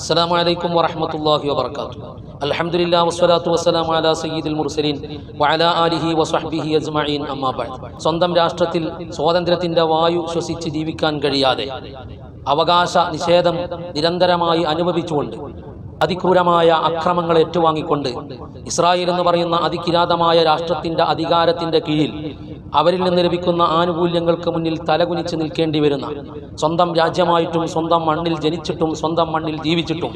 അസ്സലാമു അലൈക്കും വറഹ്മത്തുള്ളാഹി വബറകാത്തു അൽഹംദുലില്ലാ വസ്സലാത്തു വസ്സലാമു അലാ സയ്യിദുൽ മുർസലീൻ വഅലാ ആലിഹി വസ്വഹ്ബിഹി അജ്മഈൻ. അമ്മാ സ്വന്തം രാഷ്ട്രത്തിൽ സ്വാതന്ത്ര്യത്തിന്റെ വായു ശ്വസിച്ച് ജീവിക്കാൻ കഴിയാതെ അവകാശ നിഷേധം നിരന്തരമായി അനുഭവിച്ചുകൊണ്ട് അതിക്രൂരമായ അക്രമങ്ങൾ ഏറ്റുവാങ്ങിക്കൊണ്ട് ഇസ്രായേൽ എന്ന് പറയുന്ന അതികിരാതമായ രാഷ്ട്രത്തിന്റെ അധികാരത്തിന്റെ കീഴിൽ അവരിൽ നിന്ന് ലഭിക്കുന്ന ആനുകൂല്യങ്ങൾക്ക് മുന്നിൽ തലകുനിച്ച് നിൽക്കേണ്ടി വരുന്ന സ്വന്തം രാജ്യമായിട്ടും സ്വന്തം മണ്ണിൽ ജനിച്ചിട്ടും സ്വന്തം മണ്ണിൽ ജീവിച്ചിട്ടും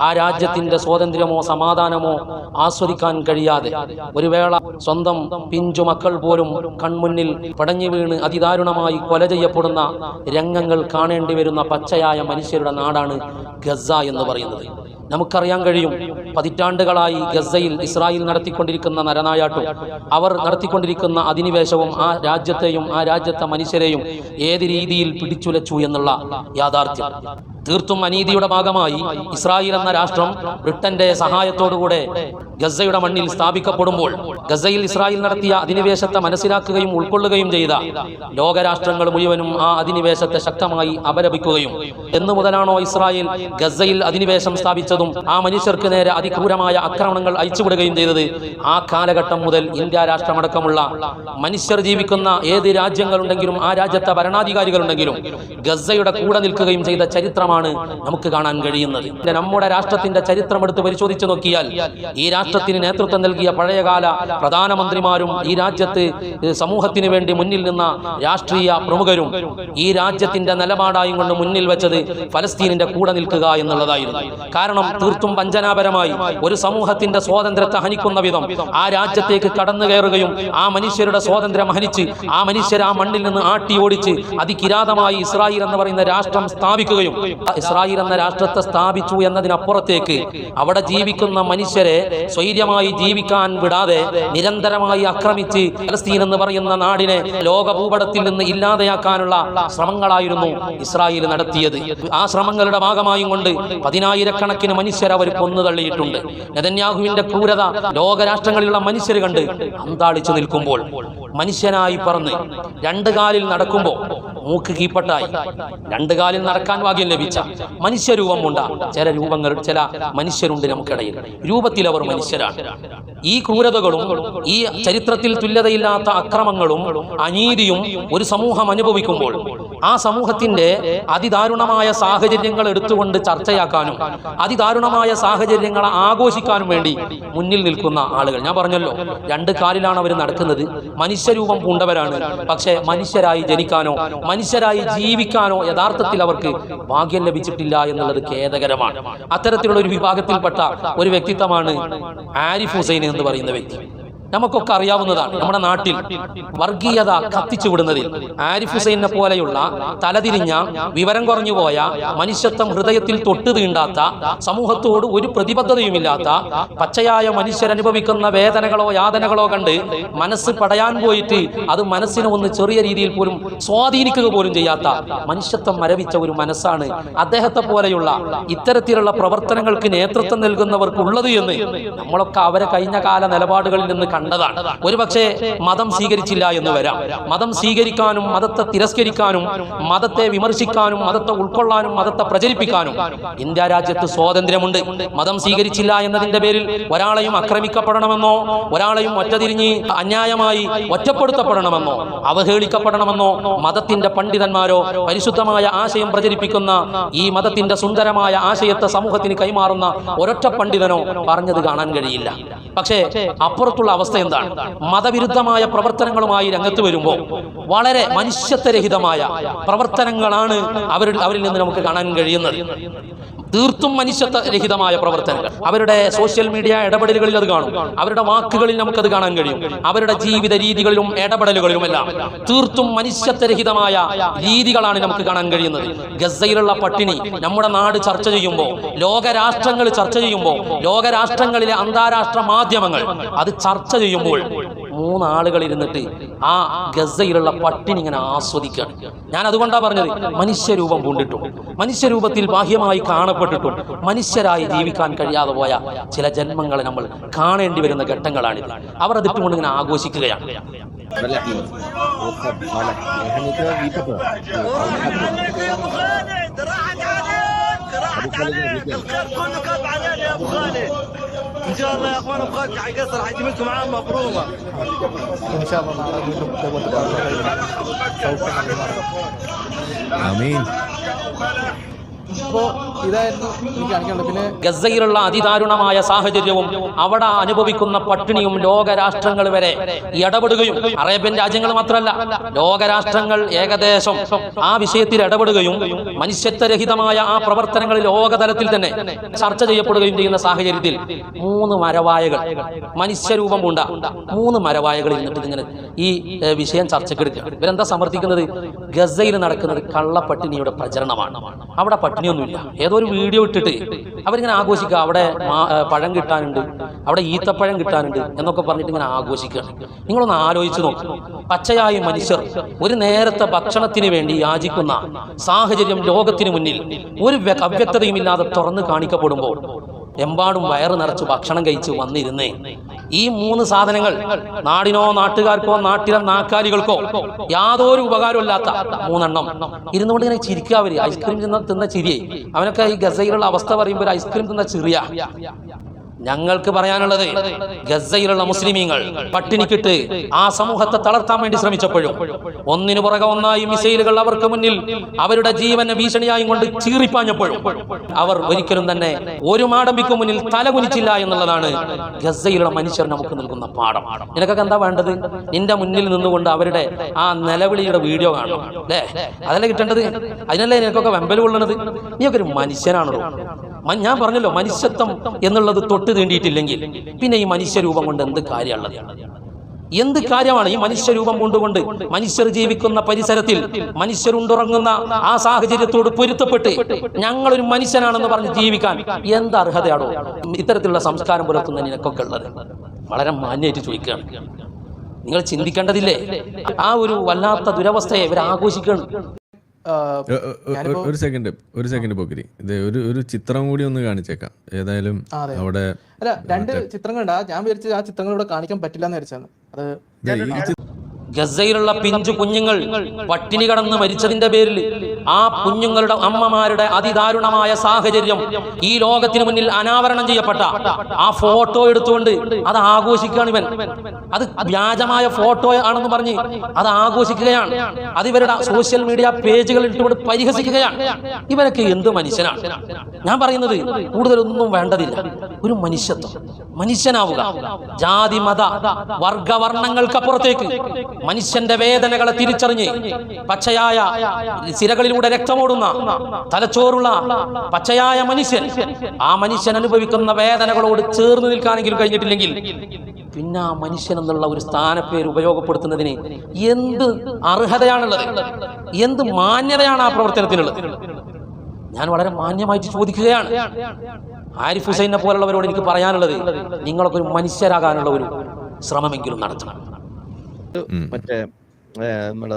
ആ രാജ്യത്തിന്റെ സ്വാതന്ത്ര്യമോ സമാധാനമോ ആസ്വദിക്കാൻ കഴിയാതെ ഒരു വേള സ്വന്തം പിഞ്ചു മക്കൾ പോലും കൺമുന്നിൽ പടഞ്ഞു വീണ് അതിദാരുണമായി കൊല ചെയ്യപ്പെടുന്ന രംഗങ്ങൾ കാണേണ്ടി വരുന്ന പച്ചയായ മനുഷ്യരുടെ നാടാണ് ഗസ എന്ന് പറയുന്നത്. നമുക്കറിയാൻ കഴിയും പതിറ്റാണ്ടുകളായി ഗസയിൽ ഇസ്രായേൽ നടത്തിക്കൊണ്ടിരിക്കുന്ന നരനായാട്ടും അവർ നടത്തിക്കൊണ്ടിരിക്കുന്ന അധിനിവേശവും ആ രാജ്യത്തെയും ആ രാജ്യത്തെ മനുഷ്യരെയും ഏത് രീതിയിൽ പിടിച്ചുലച്ചു എന്നുള്ള യാഥാർത്ഥ്യം. തീർത്തും അനീതിയുടെ ഭാഗമായി ഇസ്രായേൽ എന്ന രാഷ്ട്രം ബ്രിട്ടന്റെ സഹായത്തോടുകൂടെ ഗസയുടെ മണ്ണിൽ സ്ഥാപിക്കപ്പെടുമ്പോൾ ഗസയിൽ ഇസ്രായേൽ നടത്തിയ അധിനിവേശത്തെ മനസ്സിലാക്കുകയും ഉൾക്കൊള്ളുകയും ചെയ്ത ലോകരാഷ്ട്രങ്ങൾ മുഴുവനും ആ അധിനിവേശത്തെ ശക്തമായി അപലപിക്കുകയും. എന്നു മുതലാണോ ഇസ്രായേൽ ഗസയിൽ അധിനിവേശം സ്ഥാപിച്ചതും ആ മനുഷ്യർക്ക് നേരെ അതിക്രൂരമായ ആക്രമണങ്ങൾ അയച്ചുവിടുകയും ചെയ്തത് ആ കാലഘട്ടം മുതൽ ഇന്ത്യ രാഷ്ട്രമടക്കമുള്ള മനുഷ്യർ ജീവിക്കുന്ന ഏത് രാജ്യങ്ങളുണ്ടെങ്കിലും ആ രാജ്യത്തെ ഭരണാധികാരികളുണ്ടെങ്കിലും ഗസയുടെ കൂടെ നിൽക്കുകയും ചെയ്ത ചരിത്രമാണ് നമുക്ക് കാണാൻ കഴിയുന്നത്. നമ്മുടെ രാഷ്ട്രത്തിന്റെ ചരിത്രം എടുത്ത് പരിശോധിച്ചു നോക്കിയാൽ ഈ രാഷ്ട്രത്തിന് നേതൃത്വം നൽകിയ പഴയകാല പ്രധാനമന്ത്രിമാരും ഈ രാജ്യത്ത് സമൂഹത്തിന് വേണ്ടി മുന്നിൽ നിന്ന രാഷ്ട്രീയ പ്രമുഖരും ഈ രാജ്യത്തിന്റെ നിലപാടായും കൊണ്ട് മുന്നിൽ വെച്ചത് ഫലസ്തീനിന്റെ കൂടെ നിൽക്കുക എന്നുള്ളതായിരുന്നു. കാരണം തീർത്തും വഞ്ചനാപരമായി ഒരു സമൂഹത്തിന്റെ സ്വാതന്ത്ര്യത്തെ ഹനിക്കുന്ന വിധം ആ രാജ്യത്തേക്ക് കടന്നു കയറുകയും ആ മനുഷ്യരുടെ സ്വാതന്ത്ര്യം ഹനിച്ച് ആ മനുഷ്യർ ആ മണ്ണിൽ നിന്ന് ആട്ടി ഓടിച്ച് അതികിരാതമായി ഇസ്രായേൽ എന്ന് പറയുന്ന രാഷ്ട്രം സ്ഥാപിക്കുകയും ഇസ്രായേൽ എന്ന രാഷ്ട്രത്തെ സ്ഥാപിച്ചു എന്നതിനപ്പുറത്തേക്ക് അവിടെ ജീവിക്കുന്ന മനുഷ്യരെ സ്വൈര്യമായി ജീവിക്കാൻ വിടാതെ നിരന്തരമായി ആക്രമിച്ച് ഫലസ്തീൻ എന്ന് പറയുന്ന നാടിനെ ലോക ലോകഭൂപടത്തിൽ നിന്ന് ഇല്ലാതെയാക്കാനുള്ള ശ്രമങ്ങളായിരുന്നു ഇസ്രായേൽ നടത്തിയത്. ആ ശ്രമങ്ങളുടെ ഭാഗമായും കൊണ്ട് പതിനായിരക്കണക്കിന് മനുഷ്യർ അവർ കൊന്നു തള്ളിയിട്ടുണ്ട്. നെതന്യാഹുവിന്റെ ക്രൂരത ലോകരാഷ്ട്രങ്ങളിലുള്ള മനുഷ്യർ കണ്ട് അന്താളിച്ചു നിൽക്കുമ്പോൾ മനുഷ്യനായി പറന്ന് രണ്ട് കാലിൽ നടക്കുമ്പോൾ മൂക്ക് കീപ്പട്ടായി. രണ്ട് കാലിൽ നടക്കാൻ ഭാഗ്യം ലഭിച്ച മനുഷ്യരൂപമുണ്ട. ചില രൂപങ്ങൾ ചില മനുഷ്യരുണ്ട് നമുക്കിടയിൽ. രൂപത്തിൽ അവർ മനുഷ്യരാണ്. ഈ ക്രൂരതകളും ഈ ചരിത്രത്തിൽ തുല്യതയില്ലാത്ത അക്രമങ്ങളും അനീതിയും ഒരു സമൂഹം അനുഭവിക്കുമ്പോൾ ആ സമൂഹത്തിന്റെ അതിദാരുണമായ സാഹചര്യങ്ങൾ എടുത്തുകൊണ്ട് ചർച്ചയാക്കാനും അതിദാരുണമായ സാഹചര്യങ്ങളെ ആഘോഷിക്കാനും വേണ്ടി മുന്നിൽ നിൽക്കുന്ന ആളുകൾ. ഞാൻ പറഞ്ഞല്ലോ രണ്ട് കാലിലാണ് അവർ നടക്കുന്നത്. മനുഷ്യരൂപം പൂണ്ടവരാണ്. പക്ഷേ മനുഷ്യരായി ജനിക്കാനോ മനുഷ്യരായി ജീവിക്കാനോ യഥാർത്ഥത്തിൽ അവർക്ക് ഭാഗ്യം ലഭിച്ചിട്ടില്ല എന്നുള്ളത് ഖേദകരമാണ്. അത്തരത്തിലുള്ള ഒരു വിഭാഗത്തിൽപ്പെട്ട ഒരു വ്യക്തിത്വമാണ് ആരിഫ് ഹുസൈൻ എന്ന് പറയുന്ന വ്യക്തി. നമുക്കൊക്കെ അറിയാവുന്നതാണ് നമ്മുടെ നാട്ടിൽ വർഗീയത കത്തിച്ചു വിടുന്നതിൽ ആരിഫ് ഹുസൈനെ പോലെയുള്ള തലതിരിഞ്ഞ വിവരം കുറഞ്ഞു പോയ മനുഷ്യത്വം ഹൃദയത്തിൽ തൊട്ടു തീണ്ടാത്ത സമൂഹത്തോട് ഒരു പ്രതിബദ്ധതയുമില്ലാത്ത പച്ചയായ മനുഷ്യരനുഭവിക്കുന്ന വേദനകളോ യാതനകളോ കണ്ട് മനസ്സ് പടയാൻ പോയിട്ട് അത് മനസ്സിനെ ഒന്ന് ചെറിയ രീതിയിൽ പോലും സ്വാധീനിക്കുക പോലും ചെയ്യാത്ത മനുഷ്യത്വം മരവിച്ച ഒരു മനസ്സാണ് അദ്ദേഹത്തെ പോലെയുള്ള ഇത്തരത്തിലുള്ള പ്രവർത്തനങ്ങൾക്ക് നേതൃത്വം നൽകുന്നവർക്കുള്ളത് എന്ന് നമ്മളൊക്കെ അവരെ കഴിഞ്ഞ കാല നിലപാടുകളിൽ നിന്ന് കണ്ടതാണ് ഒരുപക്ഷെ മതം സ്വീകരിച്ചില്ല എന്ന് വരാം. മതം സ്വീകരിക്കാനും മതത്തെ തിരസ്കരിക്കാനും മതത്തെ വിമർശിക്കാനും മതത്തെ ഉൾക്കൊള്ളാനും മതത്തെ പ്രചരിപ്പിക്കാനും ഇന്ത്യ രാജ്യത്ത് സ്വാതന്ത്ര്യമുണ്ട്. മതം സ്വീകരിച്ചില്ല എന്നതിന്റെ പേരിൽ ഒരാളെയും ആക്രമിക്കപ്പെടണമെന്നോ ഒരാളെയും ഒറ്റതിരിഞ്ഞ് അന്യായമായി ഒറ്റപ്പെടുത്തപ്പെടണമെന്നോ അവഹേളിക്കപ്പെടണമെന്നോ മതത്തിന്റെ പണ്ഡിതന്മാരോ പരിശുദ്ധമായ ആശയം പ്രചരിപ്പിക്കുന്ന ഈ മതത്തിന്റെ സുന്ദരമായ ആശയത്തെ സമൂഹത്തിന് കൈമാറുന്ന ഒരൊറ്റ പണ്ഡിതനോ പറഞ്ഞത് കാണാൻ കഴിയില്ല. പക്ഷേ അപ്പുറത്തുള്ള അവസ്ഥ എന്താണ്? മതവിരുദ്ധമായ പ്രവർത്തനങ്ങളുമായി രംഗത്ത് വരുമ്പോൾ വളരെ മനുഷ്യത്വരഹിതമായ പ്രവർത്തനങ്ങളാണ് അവരിൽ അവരിൽ നിന്ന് നമുക്ക് കാണാൻ കഴിയുന്നത്. തീർത്തും മനുഷ്യത്വരഹിതമായ പ്രവർത്തനങ്ങൾ. അവരുടെ സോഷ്യൽ മീഡിയ ഇടപെടലുകളിൽ അത് കാണും. അവരുടെ വാക്കുകളിൽ നമുക്കത് കാണാൻ കഴിയും. അവരുടെ ജീവിത രീതികളിലും ഇടപെടലുകളിലുമെല്ലാം തീർത്തും മനുഷ്യത്വരഹിതമായ രീതികളാണ് നമുക്ക് കാണാൻ കഴിയുന്നത്. ഗസയിലുള്ള പട്ടിണി നമ്മുടെ നാട് ചർച്ച ചെയ്യുമ്പോൾ ലോകരാഷ്ട്രങ്ങൾ ചർച്ച ചെയ്യുമ്പോൾ ലോകരാഷ്ട്രങ്ങളിലെ അന്താരാഷ്ട്ര മാധ്യമങ്ങൾ അത് ചർച്ച ചെയ്യുമ്പോൾ മൂന്നാളുകൾ ഇരുന്നിട്ട് ആ ഗസയിലുള്ള പട്ടിണി ഇങ്ങനെ ആസ്വദിക്കുകയാണ് ഞാൻ അതുകൊണ്ടാണ് പറഞ്ഞത് മനുഷ്യരൂപം പൂണ്ടിട്ടും മനുഷ്യരൂപത്തിൽ ബാഹ്യമായി കാണപ്പെട്ടിട്ടും മനുഷ്യരായി ജീവിക്കാൻ കഴിയാതെ പോയ ചില ജന്മങ്ങളെ നമ്മൾ കാണേണ്ടി വരുന്ന ഘട്ടങ്ങളാണിത് അവർ അതിട്ടുകൊണ്ട് ഇങ്ങനെ ആഘോഷിക്കുകയാണ് راحت عليك. الخير كله كاب علينا يا أبو خالد. إن شاء الله يا أخوان أبو خالد حيقصر حيجيب لكم عام مبرومه إن شاء الله آمين. ഗസയിലുള്ള അതിദാരുണമായ സാഹചര്യവും അവിടെ അനുഭവിക്കുന്ന പട്ടിണിയും ലോകരാഷ്ട്രങ്ങൾ വരെ ഇടപെടുകയും അറേബ്യൻ രാജ്യങ്ങൾ മാത്രമല്ല ലോകരാഷ്ട്രങ്ങൾ ഏകദേശം ആ വിഷയത്തിൽ ഇടപെടുകയും മനുഷ്യത്വരഹിതമായ ആ പ്രവർത്തനങ്ങൾ ലോകതലത്തിൽ തന്നെ ചർച്ച ചെയ്യപ്പെടുകയും ചെയ്യുന്ന സാഹചര്യത്തിൽ മൂന്ന് മരവായകൾ മനുഷ്യരൂപം കൊണ്ട മൂന്ന് മരവായകൾ ഇരുന്നിട്ട് ഇങ്ങനെ ഈ വിഷയം ചർച്ചക്കെടുക്കുക ഇവരെന്താ സമർത്ഥിക്കുന്നത്? ഗസയിൽ നടക്കുന്നത് കള്ളപ്പട്ടിണിയുടെ പ്രചരണമാണ്. അവിടെ പട്ടിണിയൊന്നുമില്ല. ഏതോ ഒരു വീഡിയോ ഇട്ടിട്ട് അവരിങ്ങനെ ആഘോഷിക്കുക. അവിടെ പഴം കിട്ടാനുണ്ട്. അവിടെ ഈത്തപ്പഴം കിട്ടാനുണ്ട് എന്നൊക്കെ പറഞ്ഞിട്ട് ഇങ്ങനെ ആഘോഷിക്കുകയാണ് നിങ്ങളൊന്ന് ആലോചിച്ച് നോക്കും. പച്ചയായ മനുഷ്യർ ഒരു നേരത്തെ ഭക്ഷണത്തിന് വേണ്ടി യാചിക്കുന്ന സാഹചര്യം ലോകത്തിന് മുന്നിൽ ഒരു വ്യ- അവ്യക്തതയും ഇല്ലാതെ തുറന്നു കാണിക്കപ്പെടുമ്പോൾ എമ്പാടും വയറ് നിറച്ച് ഭക്ഷണം കഴിച്ച് വന്നിരുന്നേ. ഈ മൂന്ന് സാധനങ്ങൾ നാടിനോ നാട്ടുകാർക്കോ നാട്ടിലെ നാക്കാലികൾക്കോ യാതൊരു ഉപകാരമില്ലാത്ത മൂന്നെണ്ണം. ഇരുന്നുകൊണ്ട് ഇങ്ങനെ ചിരിക്കുക അവർ. ഐസ്ക്രീം തിന്ന തിന്ന ചിരിയെ. അവനൊക്കെ ഈ ഗസയിലുള്ള അവസ്ഥ പറയുമ്പോൾ ഐസ്ക്രീം തിന്ന ചിറിയ. ഞങ്ങൾക്ക് പറയാനുള്ളത് ഗസയിലുള്ള മുസ്ലിമീങ്ങൾ പട്ടിണിക്കിട്ട് ആ സമൂഹത്തെ തളർത്താൻ വേണ്ടി ശ്രമിച്ചപ്പോഴും ഒന്നിനു പുറകെ ഒന്നായി മിസൈലുകൾ അവർക്ക് മുന്നിൽ അവരുടെ ജീവനെ ഭീഷണിയായും കൊണ്ട് ചീറിപ്പാഞ്ഞപ്പോഴും അവർ ഒരിക്കലും തന്നെ ഒരു മാടമ്പിക്ക് മുന്നിൽ തലകുനിച്ചില്ല എന്നുള്ളതാണ് ഗസയിലുള്ള മനുഷ്യർ നമുക്ക് നൽകുന്ന പാഠം. നിനക്കൊക്കെ എന്താ വേണ്ടത്? നിന്റെ മുന്നിൽ നിന്നുകൊണ്ട് അവരുടെ ആ നിലവിളിയുടെ വീഡിയോ കാണണം അല്ലേ? അതല്ലേ കിട്ടേണ്ടത്? അതിനല്ലേ നിനക്കൊക്കെ വെമ്പൽ കൊള്ളണത്? നീയൊക്കെ ഒരു മനുഷ്യനാണല്ലോ. ഞാൻ പറഞ്ഞല്ലോ മനുഷ്യത്വം എന്നുള്ളത് തൊട്ട് തീണ്ടിയിട്ടില്ലെങ്കിൽ പിന്നെ ഈ മനുഷ്യരൂപം കൊണ്ട് എന്ത് കാര്യമുള്ളത്? എന്ത് കാര്യമാണ് ഈ മനുഷ്യരൂപം കൊണ്ടുകൊണ്ട് മനുഷ്യർ ജീവിക്കുന്ന പരിസരത്തിൽ മനുഷ്യരുണ്ടുറങ്ങുന്ന ആ സാഹചര്യത്തോട് പൊരുത്തപ്പെട്ട് ഞങ്ങളൊരു മനുഷ്യനാണെന്ന് പറഞ്ഞ് ജീവിക്കാൻ എന്ത് അർഹതയാണോ? ഇത്തരത്തിലുള്ള സംസ്കാരം പുലർത്തുന്ന നിനക്കൊക്കെ ഉള്ളത്? വളരെ മാന്യമായിട്ട് ചോദിക്കുകയാണ്. നിങ്ങൾ ചിന്തിക്കേണ്ടതില്ലേ? ആ ഒരു വല്ലാത്ത ദുരവസ്ഥയെ ഇവർ ആഘോഷിക്കുകയാണ്. ഒരു സെക്കൻഡ് ഒരു സെക്കൻഡ് പോക്കിരി. ഇത് ഒരു ഒരു ചിത്രം കൂടി ഒന്ന് കാണിച്ചേക്കാം. ഏതായാലും അവിടെ അല്ല രണ്ട് ചിത്രങ്ങളുണ്ടാ. ഞാൻ വിചാരിച്ചത് ആ ചിത്രങ്ങൾ ഇവിടെ കാണിക്കാൻ പറ്റില്ല എന്ന് വിചാരിച്ചാണ് അത് ഗസയിലുള്ള പിഞ്ചു കുഞ്ഞുങ്ങൾ പട്ടിണി കടന്ന് മരിച്ചതിന്റെ പേരിൽ ആ കുഞ്ഞുങ്ങളുടെ അമ്മമാരുടെ അതിദാരുണമായ സാഹചര്യം ഈ ലോകത്തിന് മുന്നിൽ അനാവരണം ചെയ്യപ്പെട്ട ആ ഫോട്ടോ എടുത്തുകൊണ്ട് അത് ആഘോഷിക്കുകയാണ് ഇവൻ. അത് വ്യാജമായ ഫോട്ടോ ആണെന്ന് പറഞ്ഞ് അത് ആഘോഷിക്കുകയാണ്. അത് ഇവരുടെ സോഷ്യൽ മീഡിയ പേജുകൾ ഇട്ടുകൊണ്ട് പരിഹസിക്കുകയാണ്. ഇവരൊക്കെ എന്ത് മനുഷ്യനാണ്? ഞാൻ പറയുന്നത് കൂടുതലൊന്നും വേണ്ടതില്ല. ഒരു മനുഷ്യത്വം. മനുഷ്യനാവുക. ജാതി മത വർഗവർണങ്ങൾക്കപ്പുറത്തേക്ക് മനുഷ്യന്റെ വേദനകളെ തിരിച്ചറിഞ്ഞ് പച്ചയായ സിരകളിലൂടെ രക്തമോടുന്ന തലച്ചോറുള്ള പച്ചയായ മനുഷ്യൻ ആ മനുഷ്യൻ അനുഭവിക്കുന്ന വേദനകളോട് ചേർന്ന് നിൽക്കാനെങ്കിലും കഴിഞ്ഞിട്ടില്ലെങ്കിൽ പിന്നെ ആ മനുഷ്യൻ എന്നുള്ള ഒരു സ്ഥാനപ്പേര് ഉപയോഗപ്പെടുത്തുന്നതിന് എന്ത് അർഹതയാണുള്ളത്? എന്ത് മാന്യതയാണ് ആ പ്രവർത്തനത്തിനുള്ളത്? ഞാൻ വളരെ മാന്യമായിട്ട് ചോദിക്കുകയാണ്. ആരിഫ് ഹുസൈനെ പോലുള്ളവരോട് എനിക്ക് പറയാനുള്ളത് നിങ്ങളൊക്കെ ഒരു മനുഷ്യരാകാനുള്ള ഒരു ശ്രമമെങ്കിലും നടത്തണം. മറ്റേ ഏ, നമ്മൾ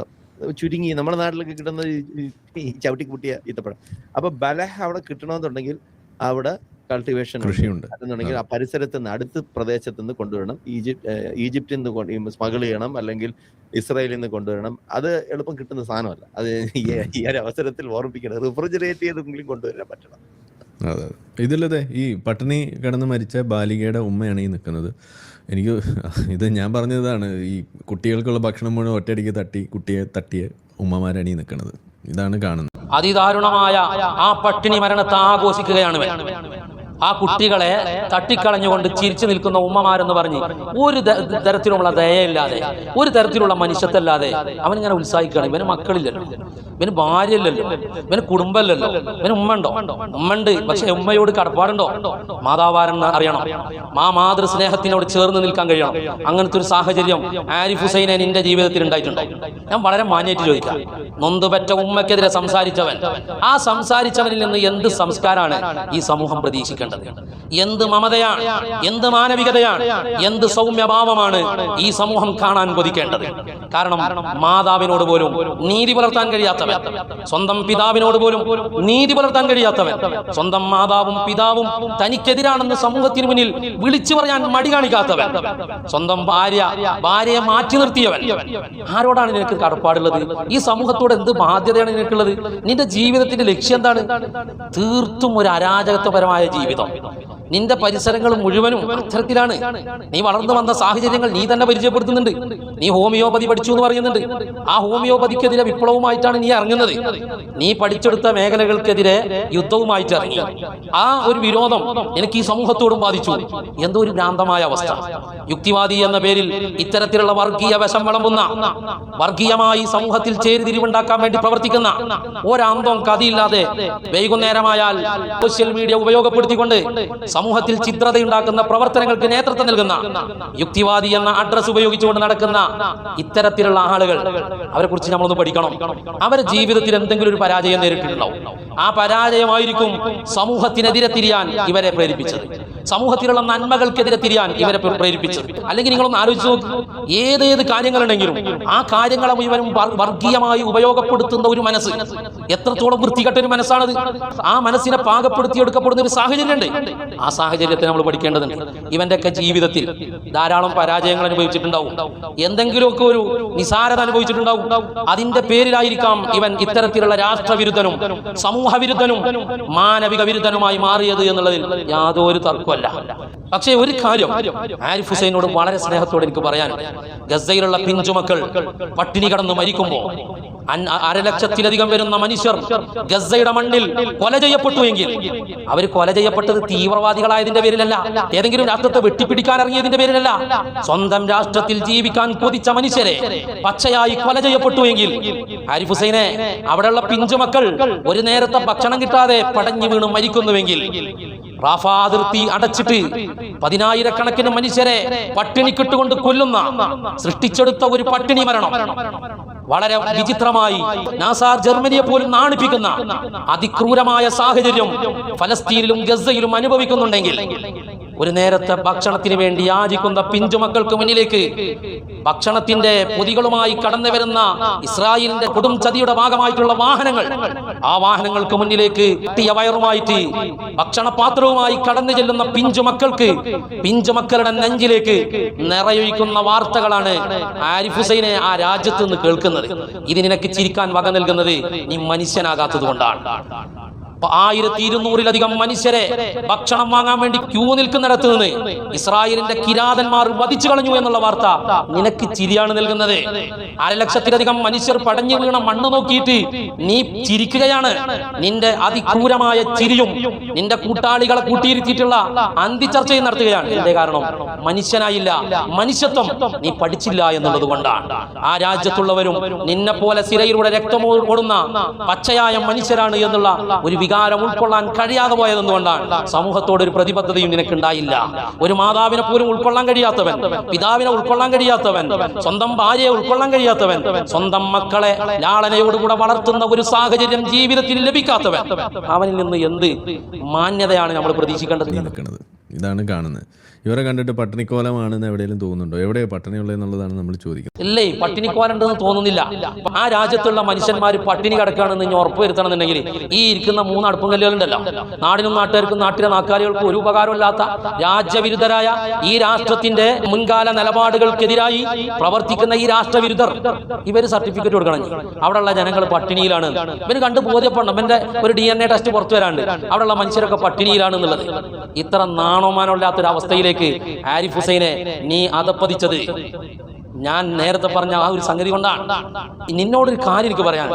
ചുരുങ്ങി നമ്മുടെ നാട്ടിലൊക്കെ കിട്ടുന്ന ഈ- ഈ- ഇത്തപ്പഴം ഈത്തപ്പഴം. അപ്പൊ ബലഹ് അവിടെ കിട്ടണമെന്നുണ്ടെങ്കിൽ അവിടെ കൾട്ടിവേഷൻ കൃഷിയുണ്ട്. എന്നുണ്ടെങ്കിൽ ആ. പരിസരത്ത് നിന്ന് അടുത്ത പ്രദേശത്ത് നിന്ന് കൊണ്ടുവരണം. ഈജിപ്ത് ഈജിപ്തിൽ നിന്ന് സ്മഗിൾ ചെയ്യണം. അല്ലെങ്കിൽ ഇസ്രായേലിൽ നിന്ന് കൊണ്ടുവരണം. അത് എളുപ്പം കിട്ടുന്ന സാധനമല്ല. അത് ഈ ഒരു അവസരത്തിൽ ഓർമ്മിക്കണം റിഫ്രിജറേറ്റ് ചെയ്തെങ്കിലും കൊണ്ടുവരാൻ പറ്റണം. അതെ. അതെ. ഇതിലതെ ഈ പട്ടിണി കിടന്ന് മരിച്ച ബാലികയുടെ ഉമ്മയാണ് ഈ നിൽക്കുന്നത്. എനിക്ക് ഇത് ഞാൻ പറഞ്ഞതാണ് ഈ കുട്ടികൾക്കുള്ള ഭക്ഷണം മുഴുവൻ ഒറ്റയടിക്ക് തട്ടി കുട്ടിയെ തട്ടിയ ഉമ്മമാരണി നിൽക്കുന്നത് ഇതാണ് കാണുന്നത് അതിദാരുണമായ ആ പട്ടിണി മരണത്തെ ആഘോഷിക്കുകയാണ്. ആ കുട്ടികളെ തട്ടിക്കളഞ്ഞുകൊണ്ട് ചിരിച്ചു നിൽക്കുന്ന ഉമ്മമാരെന്ന് പറഞ്ഞ് ഒരു തരത്തിലുള്ള ദയയില്ലാതെ ഒരു തരത്തിലുള്ള മനുഷ്യത്തല്ലാതെ അവൻ ഇങ്ങനെ ഉത്സാഹിക്കുകയാണ്. ഇവന് മക്കളില്ലല്ലോ. ഇവന് ഭാര്യയില്ലല്ലോ. ഇവന് കുടുംബമല്ലല്ലോ ഇവന് ഉമ്മ ഉണ്ടോ ഉമ്മ ഉണ്ട് പക്ഷെ ഉമ്മയോട് കടപ്പാടുണ്ടോ? മാതാവാരെന്ന് അറിയണം. മാ മാതൃ സ്നേഹത്തിനോട് ചേർന്ന് നിൽക്കാൻ കഴിയണം. അങ്ങനത്തെ ഒരു സാഹചര്യം ആരിഫ് ഹുസൈനെ നിന്റെ ജീവിതത്തിൽ ഉണ്ടായിട്ടുണ്ട്? ഞാൻ വളരെ മാന്യായിട്ട് ചോദിക്കാം. നൊന്തുപറ്റ ഉമ്മക്കെതിരെ സംസാരിച്ചവൻ. ആ സംസാരിച്ചവനിൽ നിന്ന് എന്ത് സംസ്കാരമാണ് ഈ സമൂഹം പ്രതീക്ഷിക്കേണ്ടത്? പ്രതീക്ഷിക്കേണ്ടത് എന്ത് മമതയാണ് എന്ത് മാനവികതയാണ് എന്ത് സൗമ്യഭാവമാണ് ഈ സമൂഹം കാണാൻ കൊതിക്കേണ്ടത്? കാരണം മാതാവിനോട് പോലും നീതി പുലർത്താൻ കഴിയാത്തവൻ സ്വന്തം പിതാവിനോട് പോലും നീതി പുലർത്താൻ കഴിയാത്തവൻ സ്വന്തം മാതാവും പിതാവും തനിക്കെതിരാണെന്ന് സമൂഹത്തിന് മുന്നിൽ വിളിച്ചു പറയാൻ മടി കാണിക്കാത്തവൻ സ്വന്തം ഭാര്യ ഭാര്യയെ മാറ്റി നിർത്തിയവൻ. ആരോടാണ് നിനക്ക് കടപ്പാടുള്ളത്? ഈ സമൂഹത്തോട് എന്ത് ബാധ്യതയാണ് നിനക്കുള്ളത്? നിന്റെ ജീവിതത്തിന്റെ ലക്ഷ്യം എന്താണ്? തീർത്തും ഒരു അരാജകത്വപരമായ ജീവിതം. 别动别动动 നിന്റെ പരിസരങ്ങൾ മുഴുവനും അത്തരത്തിലാണ്. നീ വളർന്നു വന്ന സാഹചര്യങ്ങൾ നീ തന്നെ പരിചയപ്പെടുത്തുന്നുണ്ട്. നീ ഹോമിയോപതി പഠിച്ചു എന്ന് പറയുന്നുണ്ട്. ആ ഹോമിയോപതിക്കെതിരെ വിപ്ലവമായിട്ടാണ് നീ ഇറങ്ങുന്നത്. നീ പഠിച്ചെടുത്ത മേഖലകൾക്കെതിരെ യുദ്ധവുമായിട്ട് ഇറങ്ങി. ആ ഒരു വിരോധം എനിക്ക് ഈ സമൂഹത്തോടും ബാധിച്ചു. എന്തോ ഒരു ഭ്രാന്തമായ അവസ്ഥ. യുക്തിവാദി എന്ന പേരിൽ ഇത്തരത്തിലുള്ള വർഗീയ വശം വിളമ്പുന്ന വർഗീയമായി സമൂഹത്തിൽ ചേരിതിരിവുണ്ടാക്കാൻ വേണ്ടി പ്രവർത്തിക്കുന്ന ഒരാന്തം കഥയില്ലാതെ വൈകുന്നേരമായാൽ സോഷ്യൽ മീഡിയ ഉപയോഗപ്പെടുത്തിക്കൊണ്ട് സമൂഹത്തിൽ ചിത്രതയുണ്ടാക്കുന്ന പ്രവർത്തനങ്ങൾക്ക് നേതൃത്വം നൽകുന്ന യുക്തിവാദി എന്ന അഡ്രസ് ഉപയോഗിച്ചുകൊണ്ട് നടക്കുന്ന ഇത്തരത്തിലുള്ള ആളുകൾ അവരെ കുറിച്ച് നമ്മളൊന്ന് പഠിക്കണം. അവരെ ജീവിതത്തിൽ എന്തെങ്കിലും ഒരു പരാജയം നേരിട്ടിട്ടുണ്ടാവും. ആ പരാജയമായിരിക്കും സമൂഹത്തിനെതിരെ തിരിയാൻ ഇവരെ പ്രേരിപ്പിച്ചത്. സമൂഹത്തിലുള്ള നന്മകൾക്കെതിരെ തിരിയാൻ ഇവരെ പ്ര- പ്രേരിപ്പിച്ചത് അല്ലെങ്കിൽ നിങ്ങളൊന്ന് ആലോചിച്ച് ഏതേത് കാര്യങ്ങളുണ്ടെങ്കിലും ആ കാര്യങ്ങളെ മുഴുവനും വർഗീയമായി ഉപയോഗപ്പെടുത്തുന്ന ഒരു മനസ്സ് എത്രത്തോളം വൃത്തികെട്ട ഒരു മനസ്സാണത്. ആ മനസ്സിനെ പാകപ്പെടുത്തി എടുക്കപ്പെടുന്ന ഒരു സാഹചര്യമുണ്ട്. ആ സാഹചര്യത്തെ നമ്മൾ പഠിക്കേണ്ടതുണ്ട്. ഇവന്റെയൊക്കെ ജീവിതത്തിൽ ധാരാളം പരാജയങ്ങൾ അനുഭവിച്ചിട്ടുണ്ടാവും. എന്തെങ്കിലുമൊക്കെ ഒരു നിസാരത അനുഭവിച്ചിട്ടുണ്ടാവും. അതിന്റെ പേരിലായിരിക്കാം ഇവൻ ഇത്തരത്തിലുള്ള രാഷ്ട്രവിരുദ്ധനും സമൂഹ വിരുദ്ധനും മാനവിക വിരുദ്ധനുമായി മാറിയത് എന്നുള്ളതിൽ യാതൊരു തർക്കമല്ല പക്ഷേ ഒരു കാര്യം ആരിഫ് ഹുസൈനോട് വളരെ സ്നേഹത്തോടെ എനിക്ക് പറയാൻ. ഗസയിലുള്ള പിഞ്ചുമക്കൾ പട്ടിണി കടന്ന് മരിക്കുമ്പോൾ അരലക്ഷത്തിലധികം വരുന്ന മനുഷ്യർ ഗസയുടെ മണ്ണിൽ കൊല ചെയ്യപ്പെട്ടു എങ്കിൽ അവർ കൊല ചെയ്യപ്പെട്ടത് തീവ്രവാദികളായതിന്റെ പേരിലല്ല. ഏതെങ്കിലും രാഷ്ട്രത്തെ വെട്ടിപ്പിടിക്കാൻ ഇറങ്ങിയതിന്റെ പേരിലല്ല. സ്വന്തം രാഷ്ട്രത്തിൽ ജീവിക്കാൻ കൊതിച്ച മനുഷ്യരെ പച്ചയായി കൊല ചെയ്യപ്പെട്ടു എങ്കിൽ ആരിഫ് ഹുസൈനെ അവിടെയുള്ള പിഞ്ചുമക്കൾ ഒരു നേരത്തെ ഭക്ഷണം കിട്ടാതെ പടഞ്ഞു വീണ് മരിക്കുന്നുവെങ്കിൽ റാഫ അതിർത്തി അടച്ചിട്ട് പതിനായിരക്കണക്കിന് മനുഷ്യരെ പട്ടിണി പട്ടിണിക്കിട്ടുകൊണ്ട് കൊല്ലുന്ന സൃഷ്ടിച്ചെടുത്ത ഒരു പട്ടിണി മരണം. വളരെ വിചിത്രമായി നാസാർ ജർമ്മനിയെ പോലും നാണിപ്പിക്കുന്ന അതിക്രൂരമായ സാഹചര്യം ഫലസ്തീനിലും ഗസയിലും അനുഭവിക്കുന്നുണ്ടെങ്കിൽ ഒരു നേരത്തെ ഭക്ഷണത്തിന് വേണ്ടി യാചിക്കുന്ന പിഞ്ചുമക്കൾക്ക് മുന്നിലേക്ക് ഭക്ഷണത്തിന്റെ പൊതികളുമായി കടന്നു വരുന്ന ഇസ്രായേലിന്റെ കൊടും ചതിയുടെ ഭാഗമായിട്ടുള്ള വാഹനങ്ങൾ ആ വാഹനങ്ങൾക്ക് മുന്നിലേക്ക് തീയ വയറുമായിട്ട് ഭക്ഷണപാത്രവുമായി കടന്നു ചെല്ലുന്ന പിഞ്ചുമക്കൾക്ക് പിഞ്ചുമക്കളുടെ നെഞ്ചിലേക്ക് നിറയൊഴിക്കുന്ന വാർത്തകളാണ് ആരിഫ് ഹുസൈനെ ആ രാജ്യത്ത് നിന്ന് കേൾക്കുന്നത്. ഇത് നിനക്ക് ചിരിക്കാൻ വക നൽകുന്നത് നീ മനുഷ്യനാകാത്തത് കൊണ്ടാണ്. ആയിരത്തി ഇരുന്നൂറിലധികം മനുഷ്യരെ ഭക്ഷണം വാങ്ങാൻ വേണ്ടി ക്യൂ നിൽക്കുന്നിടത്ത് നിന്ന് ഇസ്രായേലിന്റെ കിരാതന്മാർ വധിച്ചു കളഞ്ഞു എന്നുള്ള വാർത്ത നിനക്ക് ചിരിയാണ് നൽകുന്നത്. അരലക്ഷത്തിലധികം മനുഷ്യർ പടഞ്ഞു വീണ മണ്ണ് നോക്കിയിട്ട് നീ ചിരിക്കുകയാണ്. നിന്റെ അതിക്രൂരമായ ചിരിയും നിന്റെ കൂട്ടാളികളെ കൂട്ടിയിരുത്തിയിട്ടുള്ള അന്തിചർച്ചയും നടത്തുകയാണ്. എന്റെ കാരണം? മനുഷ്യനായില്ല. മനുഷ്യത്വം നീ പഠിച്ചില്ല എന്നുള്ളത് കൊണ്ടാണ്. ആ രാജ്യത്തുള്ളവരും നിന്നെ പോലെ സിരയിലൂടെ രക്തം ഓടുന്ന പച്ചയായ മനുഷ്യരാണ് എന്നുള്ള ഒരു വികാരം ഉൾക്കൊള്ളാൻ കഴിയാതെ പോയതെന്നുകൊണ്ടാണ് സമൂഹത്തോട് ഒരു പ്രതിബദ്ധതയും നിനക്കുണ്ടായില്ല. ഒരു മാതാവിനെ പോലും ഉൾക്കൊള്ളാൻ കഴിയാത്തവൻ പിതാവിനെ ഉൾക്കൊള്ളാൻ കഴിയാത്തവൻ സ്വന്തം ഭാര്യയെ ഉൾക്കൊള്ളാൻ കഴിയാത്തവൻ സ്വന്തം മക്കളെ ലാളനയോടുകൂടെ വളർത്തുന്ന ഒരു സാഹചര്യം ജീവിതത്തിൽ ലഭിക്കാത്തവൻ അവനിൽ നിന്ന് എന്ത് മാന്യതയാണ് നമ്മൾ പ്രതീക്ഷിക്കേണ്ടത്. ഇതാണ് കാണുന്നത്. ഇവരെ കണ്ടിട്ട് പട്ടിണിക്കോലമാണെന്ന് എവിടെയെങ്കിലും തോന്നുന്നുണ്ടോ? എവിടെയാണ് പട്ടിണിയുള്ളതെന്നുള്ളതാണ് നമ്മൾ ചോദിക്കുന്നത്. ഇല്ലേ പട്ടിണിക്കോലുണ്ടെന്ന് തോന്നുന്നില്ല. ആ രാജ്യത്തുള്ള മനുഷ്യന്മാർ പട്ടിണി കിടക്കുകയാണെന്ന് ഇനി ഉറപ്പ് വരുത്തണമെന്നുണ്ടെങ്കിൽ ഈ ഇരിക്കുന്ന മൂന്ന് അടുപ്പും കല്ലുകളുണ്ടല്ലോ. നാടിനും നാട്ടുകാർക്കും നാട്ടിലെ നാക്കാലികൾക്കും ഒരു ഉപകാരമില്ലാത്ത രാജ്യവിരുദ്ധരായ ഈ രാഷ്ട്രത്തിന്റെ മുൻകാല നിലപാടുകൾക്കെതിരായി പ്രവർത്തിക്കുന്ന ഈ രാഷ്ട്രവിരുദ്ധർ ഇവർ സർട്ടിഫിക്കറ്റ് കൊടുക്കണം. അവിടെയുള്ള ജനങ്ങൾ പട്ടിണിയിലാണ്. ഇവർ കണ്ട് ബോധ്യപ്പെടണം. ഇവന്റെ ഒരു ഡി എൻ എ ടെസ്റ്റ് പുറത്തു വരാണ്ട് അവിടെയുള്ള മനുഷ്യരൊക്കെ പട്ടിണിയിലാണ് എന്നുള്ളത് ഇത്ര നാണോമാനമില്ലാത്തൊരു അവസ്ഥയിലേക്ക് ആരിഫ് ഹുസൈനെ നീ അതപ്പതിച്ചത്? ഞാൻ നേരത്തെ പറഞ്ഞ ആ ഒരു സംഗതി കൊണ്ടാണ്. നിന്നോടൊരു കാര്യം എനിക്ക് പറയാൻ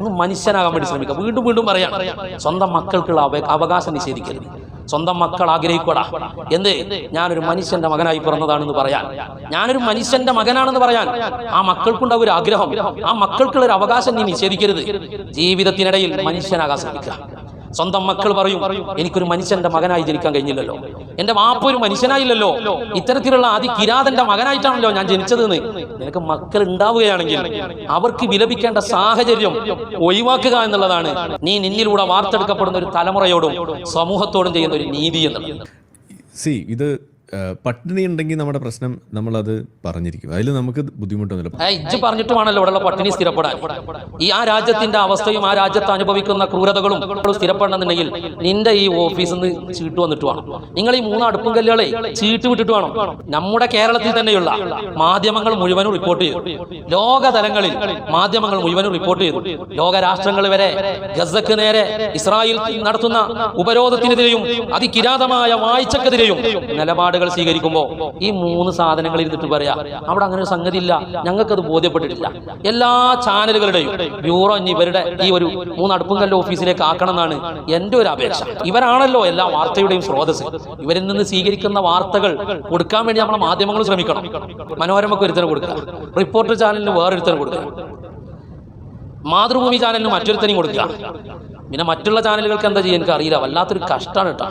ഒന്ന് മനുഷ്യനാകാൻ വേണ്ടി ശ്രമിക്കുക. വീണ്ടും വീണ്ടും പറയാം. സ്വന്തം മക്കൾക്കുള്ള അവ- അവകാശം നിഷേധിക്കരുത്. സ്വന്തം മക്കൾ ആഗ്രഹിക്കൂടാ. എന്ത്? ഞാനൊരു മനുഷ്യന്റെ മകനായി പിറന്നതാണെന്ന് പറയാൻ. ഞാനൊരു മനുഷ്യന്റെ മകനാണെന്ന് പറയാൻ. ആ മക്കൾക്കുണ്ടാവും ഒരു ആഗ്രഹം. ആ മക്കൾക്കുള്ള ഒരു അവകാശം നീ നിഷേധിക്കരുത്. ജീവിതത്തിനിടയിൽ മനുഷ്യനാകാൻ ശ്രമിക്കുക. സ്വന്തം മക്കൾ പറയും എനിക്കൊരു മനുഷ്യന്റെ മകനായി ജനിക്കാൻ കഴിഞ്ഞില്ലല്ലോ. എന്റെ വാപ്പ ഒരു മനുഷ്യനായില്ലല്ലോ. ഇത്തരത്തിലുള്ള ആദ്യ കിരാതന്റെ മകനായിട്ടാണല്ലോ ഞാൻ ജനിച്ചതെന്ന്. നിനക്ക് മക്കൾ ഉണ്ടാവുകയാണെങ്കിൽ അവർക്ക് വിലപിക്കേണ്ട സാഹചര്യം ഒഴിവാക്കുക എന്നുള്ളതാണ്. നീ നിന്നിലൂടെ വാർത്തെടുക്കപ്പെടുന്ന ഒരു തലമുറയോടും സമൂഹത്തോടും ചെയ്യുന്ന ഒരു നീതി എന്നുള്ളത്. സി ഇത് പട്ടിണി ഉണ്ടെങ്കിൽ നമ്മുടെ പ്രശ്നം നമ്മൾ അത് പറഞ്ഞിരിക്കും. അതിൽ നമുക്ക് ബുദ്ധിമുട്ടൊന്നുമില്ല. ഇജ്ജ് പറഞ്ഞിട്ടുമാണല്ലോ ഇവിടെയുള്ള പട്ടിണി സ്ഥിരപ്പെടാൻ. ഈ ആ രാജ്യത്തിന്റെ അവസ്ഥയും ആ രാജ്യത്ത് അനുഭവിക്കുന്ന ക്രൂരതകളും സ്ഥിരപ്പെടണമെന്നുണ്ടെങ്കിൽ നിന്റെ ഈ ഓഫീസിൽ നിന്ന് ചീട്ട് വന്നിട്ട് വേണം. നിങ്ങൾ ഈ മൂന്ന് അടുപ്പും കല്ലുകളെ ചീട്ട് വിട്ടിട്ട് വേണം. നമ്മുടെ കേരളത്തിൽ തന്നെയുള്ള മാധ്യമങ്ങൾ മുഴുവനും റിപ്പോർട്ട് ചെയ്തു. ലോകതലങ്ങളിൽ മാധ്യമങ്ങൾ മുഴുവനും റിപ്പോർട്ട് ചെയ്തു. ലോകരാഷ്ട്രങ്ങൾ വരെ ഗസക്ക് നേരെ ഇസ്രായേൽ നടത്തുന്ന ഉപരോധത്തിനെതിരെയും അതികിരാതമായ വായിച്ചക്കെതിരെയും നിലപാടുകൾ സ്വീകരിക്കുമ്പോൾ ഈ മൂന്ന് സാധനങ്ങൾ ഇരുന്നിട്ട് പറയാ അവിടെ അങ്ങനെ ഒരു സംഗതി ഇല്ല ഞങ്ങൾക്കത് ബോധ്യപ്പെട്ടിട്ടില്ല. എല്ലാ ചാനലുകളുടെയും ബ്യൂറോ ഇനി ഇവരുടെ ഈ ഒരു മൂന്ന് അടുപ്പും കല്ല് ഓഫീസിലേക്ക് ആക്കണം എന്നാണ് എന്റെ ഒരു അപേക്ഷ. ഇവരാണല്ലോ എല്ലാ വാർത്തയുടെയും സ്രോതസ് ഇവരിൽ നിന്ന് സ്വീകരിക്കുന്ന വാർത്തകൾ കൊടുക്കാൻ വേണ്ടി നമ്മുടെ മാധ്യമങ്ങൾ ശ്രമിക്കണം. മനോരമക്ക് ഒരുത്തരം കൊടുക്കുക. റിപ്പോർട്ടർ ചാനലിന് വേറൊരുത്തരം കൊടുക്കുക. മാതൃഭൂമി ചാനലിന് മറ്റൊരുത്തനും കൊടുക്കുക. പിന്നെ മറ്റുള്ള ചാനലുകൾക്ക് എന്താ ചെയ്യാൻ എനിക്ക് അറിയില്ല. വല്ലാത്തൊരു കഷ്ടമാണ് കേട്ടോ.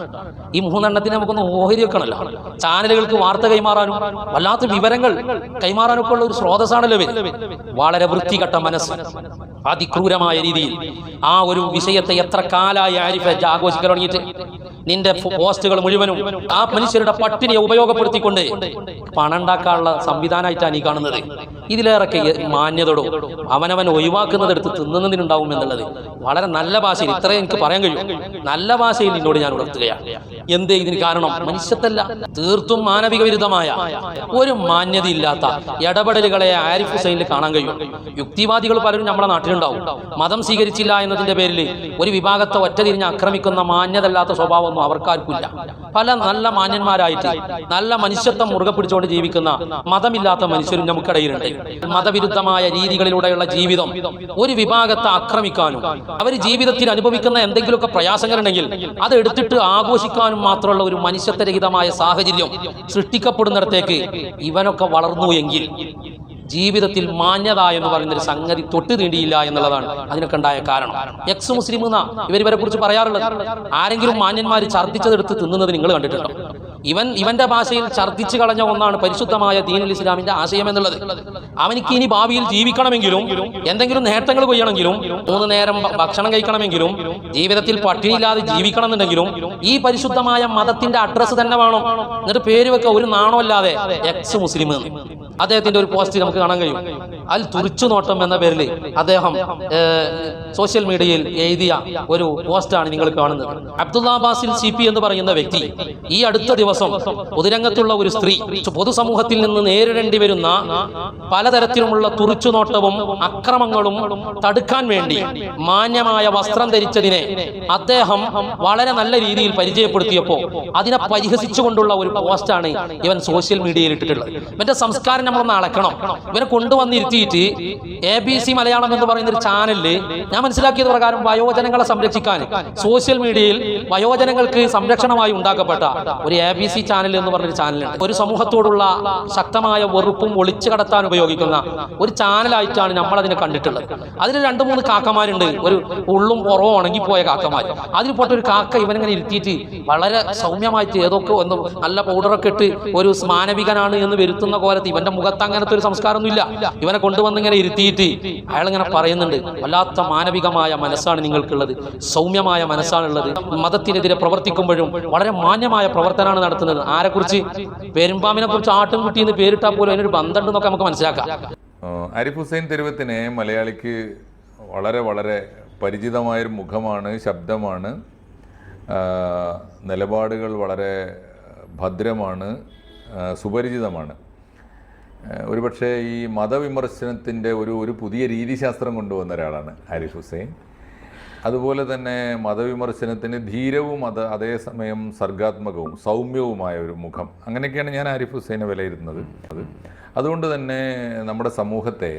ഈ മൂന്നെണ്ണത്തിന് നമുക്കൊന്ന് ഓഹരി വെക്കണല്ലോ ചാനലുകൾക്ക് വാർത്ത കൈമാറാനും വല്ലാത്ത വിവരങ്ങൾ കൈമാറാനൊക്കെ ഉള്ള ഒരു സ്രോതസ്സാണല്ലോ വളരെ വൃത്തികെട്ട മനസ്സ്. അതിക്രൂരമായ രീതിയിൽ. ആ ഒരു വിഷയത്തെ എത്ര കാലായി ആരിഫ് ആഘോഷിക്കാൻ തുടങ്ങിയിട്ട്. നിന്റെ പോസ്റ്റുകൾ മുഴുവനും ആ മനുഷ്യരുടെ പട്ടിണിയെ ഉപയോഗപ്പെടുത്തിക്കൊണ്ട് പണം ഉണ്ടാക്കാനുള്ള സംവിധാനമായിട്ടാണ് ഈ കാണുന്നത്. ഇതിലേറൊക്കെ മാന്യതയോടോ അവനവൻ ഒഴിവാക്കുന്നതെടുത്ത് തിന്നുന്നതിനുണ്ടാവും എന്നുള്ളത് വളരെ നല്ല ഭാഷയിൽ ഇത്രയും എനിക്ക് പറയാൻ കഴിയും. നല്ല ഭാഷയിൽ നിന്നോട് ഞാൻ ഉണർത്തുകയാണ്. എന്തേ ഇതിന് കാരണം? മനുഷ്യത്തല്ല. തീർത്തും മാനവിക വിരുദ്ധമായ ഒരു മാന്യതയില്ലാത്ത ഇടപെടലുകളെ ആരിഫ് ഹുസൈനിൽ കാണാൻ കഴിയും. യുക്തിവാദികൾ പലരും നമ്മുടെ നാട്ടിലുണ്ടാവും. മതം സ്വീകരിച്ചില്ല എന്നതിന്റെ പേരിൽ ഒരു വിഭാഗത്തെ ഒറ്റ തിരിഞ്ഞ് ആക്രമിക്കുന്ന മാന്യതല്ലാത്ത സ്വഭാവമൊന്നും അവർക്കാർക്കില്ല. പല നല്ല മാന്യന്മാരായിട്ട് നല്ല മനുഷ്യത്വം മുറുകെ പിടിച്ചുകൊണ്ട് ജീവിക്കുന്ന മതമില്ലാത്ത മനുഷ്യരും നമുക്കിടയിലുണ്ട്. മതവിരുദ്ധമായ രീതികളിലൂടെയുള്ള ജീവിതം ഒരു വിഭാഗത്തെ ആക്രമിക്കാനും അവർ ജീവിതത്തിൽ അനുഭവിക്കുന്ന എന്തെങ്കിലുമൊക്കെ പ്രയാസങ്ങളുണ്ടെങ്കിൽ അത് എടുത്തിട്ട് ആഘോഷിക്കാനും മാത്രമുള്ള ഒരു മനുഷ്യത്വരഹിതമായ സാഹചര്യം സൃഷ്ടിക്കപ്പെടുന്നിടത്തേക്ക് ഇവനൊക്കെ വളർന്നു എങ്കിൽ ജീവിതത്തിൽ മാന്യത എന്ന് പറയുന്ന ഒരു സംഗതി തൊട്ട് തീണ്ടിയില്ല എന്നുള്ളതാണ് അതിനൊക്കെ ഉണ്ടായ കാരണം. എക്സ് മുസ്ലിം എന്നാ ഇവർ ഇവരെ കുറിച്ച് പറയാറുള്ളത്? ആരെങ്കിലും മാന്യന്മാർ ഛർദ്ദിച്ചതെടുത്ത് തിന്നുന്നത് നിങ്ങൾ കണ്ടിട്ടുണ്ടോ? ഇവൻ ഇവന്റെ ഭാഷയിൽ ഛർദ്ദിച്ചു കളഞ്ഞ ഒന്നാണ് പരിശുദ്ധമായ ദീനുൽ ഇസ്ലാമിന്റെ ആശയം എന്നുള്ളത്. അവനിക്ക് ഇനി ഭാവിയിൽ ജീവിക്കണമെങ്കിലും എന്തെങ്കിലും നേട്ടങ്ങൾ കൊയ്യണമെങ്കിലും മൂന്ന് നേരം ഭക്ഷണം കഴിക്കണമെങ്കിലും ജീവിതത്തിൽ പട്ടിണിയില്ലാതെ ജീവിക്കണം എന്നുണ്ടെങ്കിലും ഈ പരിശുദ്ധമായ മതത്തിന്റെ അഡ്രസ്സ് തന്നെ വേണം. എന്നിട്ട് പേര് വെക്ക ഒരു നാണമല്ലാതെ എക്സ് മുസ്ലിം അദ്ദേഹത്തിന്റെ ഒരു പോസ്റ്റ് നമുക്ക് കാണാൻ കഴിയും. അൽ തുറിച്ചു നോട്ടം എന്ന പേരിൽ അദ്ദേഹം സോഷ്യൽ മീഡിയയിൽ എഴുതിയ ഒരു പോസ്റ്റാണ് നിങ്ങൾ കാണുന്നത്. അബ്ദുള്ള ബാസിൽ സി പി എന്ന് പറയുന്ന വ്യക്തി ഈ അടുത്ത ദിവസം പൊതുരംഗത്തുള്ള ഒരു സ്ത്രീ പൊതുസമൂഹത്തിൽ നിന്ന് നേരിടേണ്ടി വരുന്ന പലതരത്തിലുമുള്ള തുറിച്ചുനോട്ടവും അക്രമങ്ങളും തടുക്കാൻ വേണ്ടി മാന്യമായ വസ്ത്രം ധരിച്ചതിനെ അദ്ദേഹം വളരെ നല്ല രീതിയിൽ പരിചയപ്പെടുത്തിയപ്പോൾ അതിനെ പരിഹസിച്ചുകൊണ്ടുള്ള ഒരു പോസ്റ്റാണ് ഇവൻ സോഷ്യൽ മീഡിയയിൽ ഇട്ടിട്ടുള്ളത്. ഇവന്റെ സംസ്കാരം നമ്മളൊന്ന് അളക്കണം. ഇവനെ കൊണ്ടുവന്നിരുത്തിയിട്ട് എ ബി സി മലയാളം എന്ന് പറയുന്ന ഒരു ചാനലിൽ ഞാൻ മനസ്സിലാക്കിയത് പ്രകാരം വയോജനങ്ങളെ സംരക്ഷിക്കാൻ സോഷ്യൽ മീഡിയയിൽ വയോജനങ്ങൾക്ക് സംരക്ഷണമായി ഉണ്ടാക്കപ്പെട്ട ഒരു എ ബി സി ചാനൽ എന്ന് പറഞ്ഞൊരു ചാനലുണ്ട് ഒരു സമൂഹത്തോടുള്ള ശക്തമായ വെറുപ്പും ഒളിച്ചു കടത്താൻ ഉപയോഗിക്കുന്ന ഒരു ചാനലായിട്ടാണ് നമ്മൾ അതിനെ കണ്ടിട്ടുള്ളത്. അതിൽ രണ്ട് മൂന്ന് കാക്കമാരുണ്ട്. ഒരു ഉള്ളും പുറവും ഉണങ്ങിപ്പോയ കാക്കമാർ. അതിൽ പോട്ട് ഒരു കാക്ക ഇവനിങ്ങനെ ഇരുത്തിയിട്ട് വളരെ സൗമ്യമായിട്ട് ഏതൊക്കെ ഒന്ന് നല്ല പൗഡറൊക്കെ ഇട്ട് ഒരു സ്മാനവികനാണ് എന്ന് വരുത്തുന്ന കോലത്ത് ഇവന്റെ മുഖത്ത് അങ്ങനത്തെ ഒരു സംസ്കാരമൊന്നുമില്ല. ഇവനെ കൊണ്ടുവന്ന് ഇങ്ങനെ ഇരുത്തിയിട്ട് അയാൾ ഇങ്ങനെ പറയുന്നുണ്ട് വല്ലാത്ത മാനവികമായ മനസ്സാണ് നിങ്ങൾക്കുള്ളത് സൗമ്യമായ മനസ്സാണുള്ളത്. മതത്തിനെതിരെ പ്രവർത്തിക്കുമ്പോഴും വളരെ മാന്യമായ പ്രവർത്തനമാണ് നടത്തുന്നത്. ആരെക്കുറിച്ച്? പെരുമ്പാമ്പിനെ കുറിച്ച് ആട്ടുംകുട്ടി എന്ന് പേരിട്ടാൽ പോലും അതിനൊരു ബന്ധമുണ്ടെന്നൊക്കെ നമുക്ക് മനസ്സിലാക്കാം. അരിഫ് ഹുസൈൻ തെരുവത്തിനെ മലയാളിക്ക് വളരെ വളരെ പരിചിതമായൊരു മുഖമാണ് ശബ്ദമാണ്. നിലപാടുകൾ വളരെ ഭദ്രമാണ് സുപരിചിതമാണ്. ഒരുപക്ഷെ ഈ മതവിമർശനത്തിന്റെ ഒരു ഒരു പുതിയ രീതിശാസ്ത്രം കൊണ്ടുവന്ന ഒരാളാണ് ഹാരിഫ് ഹുസൈൻ. അതുപോലെ തന്നെ മതവിമർശനത്തിന് ധീരവും അത് അതേസമയം സർഗാത്മകവും സൗമ്യവുമായ ഒരു മുഖം. അങ്ങനെയൊക്കെയാണ് ഞാൻ ആരിഫ് ഹുസൈനെ വിലയിരുന്നത് അത് അതുകൊണ്ട് തന്നെ നമ്മുടെ സമൂഹത്തെ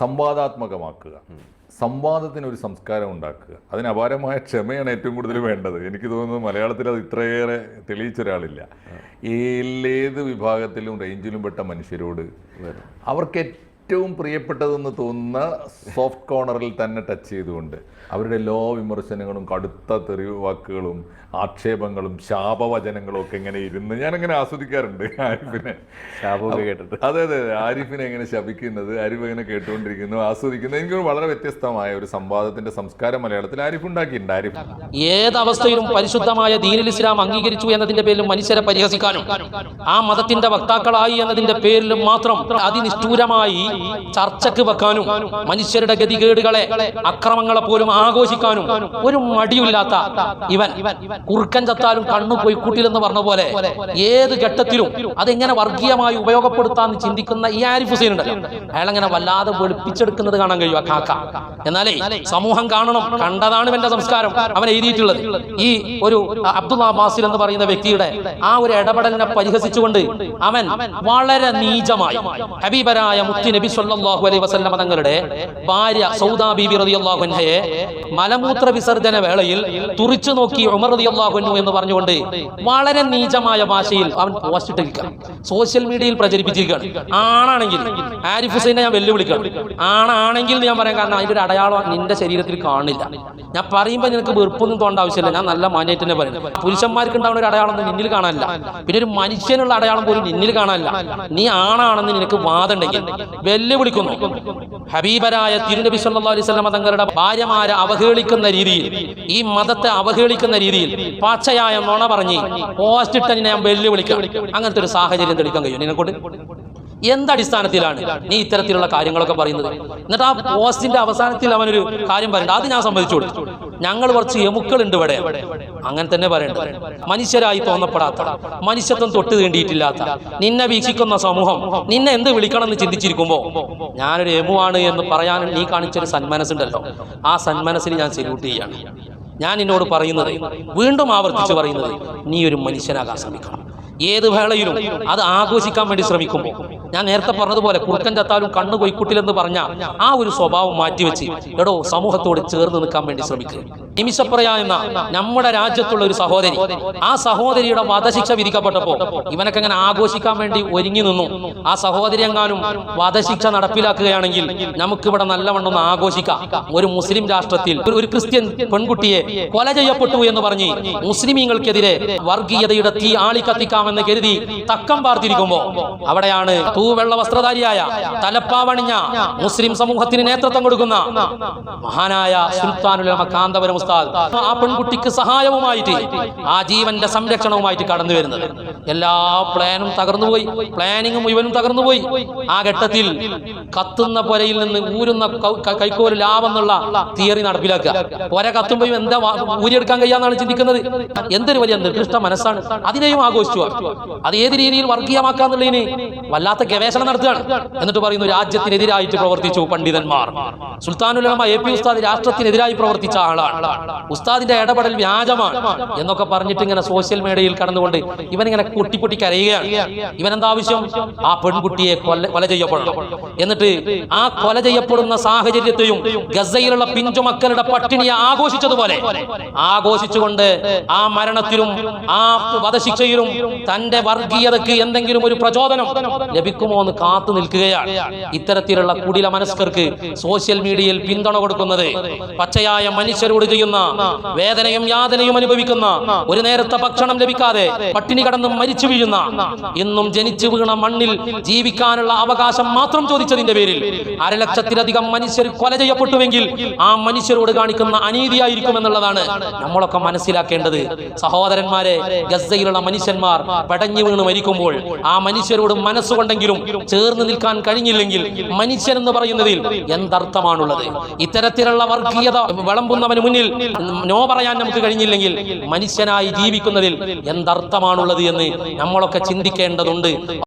സംവാദാത്മകമാക്കുക. സംവാദത്തിന് ഒരു സംസ്കാരം ഉണ്ടാക്കുക. അതിന് അപാരമായ ക്ഷമയാണ് ഏറ്റവും കൂടുതൽ വേണ്ടത്. എനിക്ക് തോന്നുന്നത് മലയാളത്തിൽ അത് ഇത്രയേറെ തെളിയിച്ച ഒരാളില്ല. ഏത് വിഭാഗത്തിലും റേഞ്ചിലും പെട്ട മനുഷ്യരോട് അവർക്ക് ഏറ്റവും പ്രിയപ്പെട്ടതെന്ന് തോന്നുന്ന സോഫ്റ്റ് കോർണറിൽ തന്നെ ടച്ച് ചെയ്തുകൊണ്ട് അവരുടെ ലോ വിമർശനങ്ങളും കടുത്ത തെറിവ് വാക്കുകളും ആക്ഷേപങ്ങളും ശാപവചനങ്ങളും ഒക്കെ ഇങ്ങനെ ഇരുന്ന് ഞാനങ്ങനെ ആസ്വദിക്കാറുണ്ട്. ആരിഫിനെ. ശാപമൊക്കെ കേട്ടിട്ട്. അതെ അതെ അതെ. ആരിഫിനെ എങ്ങനെ ശപിക്കുന്നത് ആരിഫ് എങ്ങനെ കേട്ടുകൊണ്ടിരിക്കുന്നു ആസ്വദിക്കുന്നു. എനിക്ക് വളരെ വ്യത്യസ്തമായ ഒരു സംവാദത്തിന്റെ സംസ്കാരം മലയാളത്തിൽ ആരിഫ് ഉണ്ടാക്കിയിട്ടുണ്ട്. ആരിഫ്. ഏതവസ്ഥയിലും പരിശുദ്ധമായ ദീനിൽ ഇസ്ലാം അംഗീകരിച്ചു എന്നതിന്റെ പേരിലും മനുഷ്യരെ പരിഹസിക്കാനും ആ മതത്തിന്റെ വക്താക്കളായി എന്നതിന്റെ പേരിലും മാത്രം അതിനിഷ്ഠൂരമായി ചർച്ചക്ക് വെക്കാനും മനുഷ്യരുടെ ഗതികേടുകളെ അക്രമങ്ങളെ പോലും ആഘോഷിക്കാനും ഒരു മടിയില്ലാത്ത ഇവൻ. കുറുക്കൻ ചത്താലും കണ്ണു പോയി കൂട്ടിലെന്ന് പറഞ്ഞ പോലെ ഏത് ഘട്ടത്തിലും അതെങ്ങനെ വർഗീയമായി ഉപയോഗപ്പെടുത്താന്ന് ചിന്തിക്കുന്ന ഈ ആരിഫ് ഹുസൈൻ ഉണ്ട്. അയാളങ്ങനെ വല്ലാതെ വെളുപ്പിച്ചെടുക്കുന്നത് കാണാൻ കഴിയുമോ കാക്ക. എന്നാലേ സമൂഹം കാണണം. കണ്ടതാണ് ഇവന്റെ സംസ്കാരം. അവൻ എഴുതിയിട്ടുള്ളത്. ഈ ഒരു അബ്ദുള്ള അബ്ബാസിൽ എന്ന് പറയുന്ന വ്യക്തിയുടെ ആ ഒരു ഇടപെടലിനെ പരിഹസിച്ചുകൊണ്ട് അവൻ വളരെ നീചമായി ഹബീബരായ മുത്തി നബി സല്ലല്ലാഹു അലൈഹി വസല്ലം തങ്ങളുടെ ഭാര്യ സൗദാ ബീബി റളിയല്ലാഹു അൻഹയെ മലമൂത്ര വിസർജന വേളയിൽ തുറിച്ചു നോക്കി ഉമർ റളിയല്ലാഹു അൻഹു എന്ന് പറഞ്ഞുകൊണ്ട് വളരെ നീചമായ ഭാഷയിൽ അവൻ പോസ്റ്റ് ഇട്ടിരിക്കുകയാണ്. സോഷ്യൽ മീഡിയയിൽ പ്രചരിപ്പിച്ചിരിക്കുകയാണ്. ആണാണെങ്കിൽ ആരിഫ് ഹുസൈനെ ഞാൻ വെല്ലുവിളിക്കണം ആണാണെങ്കിൽ ഞാൻ പറയാം കാരണം അതിന്റെ ഒരു അടയാളം നിന്റെ ശരീരത്തിൽ കാണില്ല ഞാൻ പറയുമ്പോൾ നിനക്ക് വെറുപ്പൊന്നും തോണ്ട ആവശ്യമില്ല. ഞാൻ നല്ല മാന്യമായിട്ട് തന്നെ പറയും. പുരുഷന്മാർക്ക് ഉണ്ടാവുന്ന ഒരു അടയാളം നിന്നിൽ കാണാനില്ല. പിന്നെ ഒരു മനുഷ്യനുള്ള അടയാളം പോലും നിന്നിൽ കാണാനില്ല. നീ ആണാണെന്ന് നിനക്ക് വാദമുണ്ടെങ്കിൽ വെല്ലുവിളിക്കുന്നു. ഹബീബരായ തിരുനബി സല്ലല്ലാഹി അലൈഹി വസല്ലം തങ്ങളുടെ ഭാര്യമാരെ അവഹേളിക്കുന്ന രീതിയിൽ ഈ മതത്തെ അവഹേളിക്കുന്ന രീതിയിൽ പച്ചയായ നുണ പറഞ്ഞ് പോസ്റ്റിട്ട് ഞാൻ വെല്ലുവിളിക്കാം. അങ്ങനത്തെ ഒരു സാഹചര്യം തെളിക്കാൻ കഴിയും നിന്നെക്കൊണ്ട് എന്തടിസ്ഥാനത്തിലാണ് നീ ഇത്തരത്തിലുള്ള കാര്യങ്ങളൊക്കെ പറയുന്നത്? എന്നിട്ട് ആ പോസ്റ്റിന്റെ അവസാനത്തിൽ അവനൊരു കാര്യം പറയണ്ട. അത് ഞാൻ സമ്മതിച്ചു കൊടുത്തു. ഞങ്ങൾ കുറച്ച് എമുക്കളുണ്ട് ഇവിടെ. അങ്ങനെ തന്നെ പറയണ്ട. മനുഷ്യരായി തോന്നപ്പെടാത്ത മനുഷ്യത്വം തൊട്ട് തീണ്ടിയിട്ടില്ലാത്ത നിന്നെ വീക്ഷിക്കുന്ന സമൂഹം നിന്നെ എന്ത് വിളിക്കണം എന്ന് ചിന്തിച്ചിരിക്കുമ്പോ ഞാനൊരു എമുവാണ് എന്ന് പറയാൻ നീ കാണിച്ചൊരു സന്മനസ്സുണ്ടല്ലോ. ആ സന്മനസ്സിന് ഞാൻ സല്യൂട്ട് ചെയ്യാണ്. ഞാൻ നിന്നോട് പറയുന്നത് വീണ്ടും ആവർത്തിച്ച് പറയുന്നത് നീ ഒരു മനുഷ്യനാകാൻ ശ്രമിക്കണം. ഏത് വേളയിലും അത് ആഘോഷിക്കാൻ വേണ്ടി ശ്രമിക്കും ഞാൻ നേരത്തെ പറഞ്ഞതുപോലെ കുറുക്കൻ ചത്താലും കണ്ണു കൊയ്ക്കുട്ടിലെന്ന് പറഞ്ഞ ആ ഒരു സ്വഭാവം മാറ്റിവെച്ച് എടോ സമൂഹത്തോട് ചേർന്ന് നിൽക്കാൻ വേണ്ടി ശ്രമിക്കുക നിമിഷപ്രയ എന്ന നമ്മുടെ രാജ്യത്തുള്ള ഒരു സഹോദരി. ആ സഹോദരിയുടെ വധശിക്ഷ വിധിക്കപ്പെട്ടപ്പോൾ ഇവനൊക്കെ അങ്ങനെ ആഘോഷിക്കാൻ വേണ്ടി ഒരുങ്ങി നിന്നു. ആ സഹോദരി എങ്ങാനും വധശിക്ഷ നടപ്പിലാക്കുകയാണെങ്കിൽ നമുക്കിവിടെ നല്ലവണ്ണം ആഘോഷിക്കാം. ഒരു മുസ്ലിം രാഷ്ട്രത്തിൽ ഒരു ക്രിസ്ത്യൻ പെൺകുട്ടിയെ കൊല ചെയ്യപ്പെട്ടു എന്ന് പറഞ്ഞ് മുസ്ലിമീങ്ങൾക്കെതിരെ വർഗീയതയുടെ തീ ആളിക്കത്തിക്കാമെന്ന് കരുതി തക്കം പാർത്തിരിക്കുമ്പോ അവിടെയാണ് തൂവെള്ള വസ്ത്രധാരിയായ തലപ്പാവണിഞ്ഞ മുസ്ലിം സമൂഹത്തിന് നേതൃത്വം കൊടുക്കുന്ന മഹാനായ സുൽത്താനുലമ കാന്തപുരം ഉസ്താദ് ആ പെൺകുട്ടിക്ക് സഹായവുമായിട്ട് ആ ജീവന്റെ സംരക്ഷണവുമായിട്ട് കടന്നു വരുന്നത്. എല്ലാ പ്ലാനും തകർന്നുപോയി പ്ലാനിങ്ങും മുഴുവനും തകർന്നുപോയി. ആ ഘട്ടത്തിൽ കത്തുന്ന പുരയിൽ നിന്ന് ഊരുന്ന കൈക്കോൽ ലാവെന്നുള്ള തിയറി നടപ്പിലാക്കുക. പുര കത്തുമ്പോഴും എന്താ ഊരിയെടുക്കാൻ കഴിയാന്നാണ് ചിന്തിക്കുന്നത്. എന്തൊരു വലിയ നിർദ്ദിഷ്ട മനസ്സാണ്. അതിനെയും ആഘോഷിച്ചു അത് ഏത് രീതിയിൽ വർഗീയമാക്കാന്നുള്ളതിന് വല്ലാത്ത ഗവേഷണം നടത്തുകയാണ്. എന്നിട്ട് പറയുന്നു രാജ്യത്തിനെതിരായിട്ട് പ്രവർത്തിച്ചു പണ്ഡിതന്മാർ. സുൽത്താനുലമ എ പി ഉസ്താദ് രാഷ്ട്രത്തിനെതിരായി പ്രവർത്തിച്ച ആളാണ്. ഉസ്താദിന്റെ ഇടപെടൽ വ്യാജമാണ് എന്നൊക്കെ പറഞ്ഞിട്ട് ഇങ്ങനെ സോഷ്യൽ മീഡിയയിൽ കടന്നുകൊണ്ട് ഇവൻ ഇങ്ങനെ പൊട്ടി പൊട്ടി കരയുകയാണ് ആവശ്യം? ആ പെൺകുട്ടിയെ കൊല ചെയ്യപ്പെടണം. എന്നിട്ട് ആ കൊല ചെയ്യപ്പെടുന്ന സാഹചര്യത്തെയും ഗസയിലുള്ള പിഞ്ചുമക്കളുടെ പട്ടിണിയെ ആഘോഷിച്ചതുപോലെ ആഘോഷിച്ചുകൊണ്ട് ആ മരണത്തിലും ആ വധശിക്ഷയിലും തന്റെ വർഗീയതയ്ക്ക് എന്തെങ്കിലും ഒരു പ്രചോദനം ലഭിക്കുമോ എന്ന് കാത്തു നിൽക്കുകയാണ്. ഇത്തരത്തിലുള്ള കുടില മനസ്കർക്ക് സോഷ്യൽ മീഡിയയിൽ പിന്തുണ കൊടുക്കുന്നത് പച്ചയായ മനുഷ്യരോട് വേദനയും യാതനയും അനുഭവിക്കുന്ന ഒരു നേരത്തെ ഭക്ഷണം ലഭിക്കാതെ പട്ടിണി കടന്ന് മരിച്ചു വീഴുന്ന ഇന്നും ജനിച്ചു വീണ മണ്ണിൽ ജീവിക്കാനുള്ള അവകാശം മാത്രം ചോദിച്ചതിന്റെ പേരിൽ അരലക്ഷത്തിലധികം മനുഷ്യർ കൊല ചെയ്യപ്പെട്ടുവെങ്കിൽ ആ മനുഷ്യരോട് കാണിക്കുന്ന അനീതിയായിരിക്കും എന്നുള്ളതാണ് നമ്മളൊക്കെ മനസ്സിലാക്കേണ്ടത്. സഹോദരന്മാരെ ഗസയിലുള്ള മനുഷ്യന്മാർ പടഞ്ഞു വീണ് മരിക്കുമ്പോൾ ആ മനുഷ്യരോട് മനസ്സുകൊണ്ടെങ്കിലും ചേർന്ന് നിൽക്കാൻ കഴിഞ്ഞില്ലെങ്കിൽ മനുഷ്യൻ എന്ന് പറയുന്നതിൽ എന്തർത്ഥമാണുള്ളത്? ഇത്തരത്തിലുള്ള വർഗീയത വിളമ്പുന്നവന് മുന്നിൽ നോ പറയാൻ നമുക്ക് കഴിഞ്ഞില്ലെങ്കിൽ മനുഷ്യനായി ജീവിക്കുന്നതിൽ എന്തർത്ഥമാണുള്ളത് എന്ന് നമ്മളൊക്കെ ചിന്തിക്കേണ്ടതുണ്ട്.